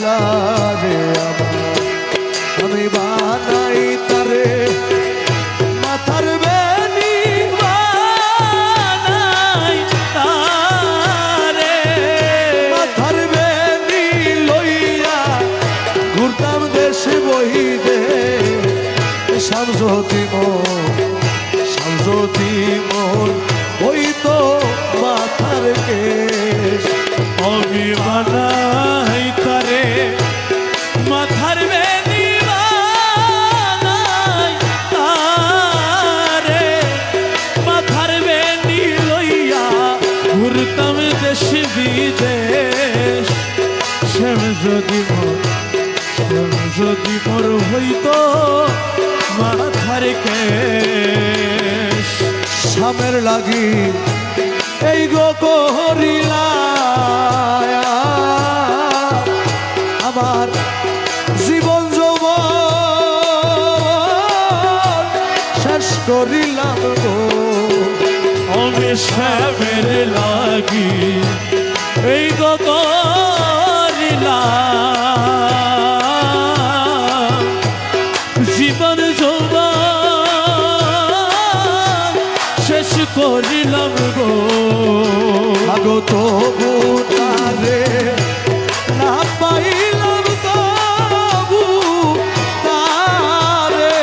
ভোলা রে আমি বানাই তারে, মাথার বেনি বানাই তারে। মাথার বেনি লইয়া ঘুরতাম দেশে বহি দে সামজতি মন সামজতি মন, ওই তো মাথার কেশ। অভিমানা শ্যাম যদি শ্যাম যদি মোর হইতো মাথার কেশ। স্বামের লাগি এই গো করিলা, আমার জীবন যৌবন শেষ করিলাম গো। আমি শ্যামের লাগি এই গো তবু না পাইলাম তবু তারে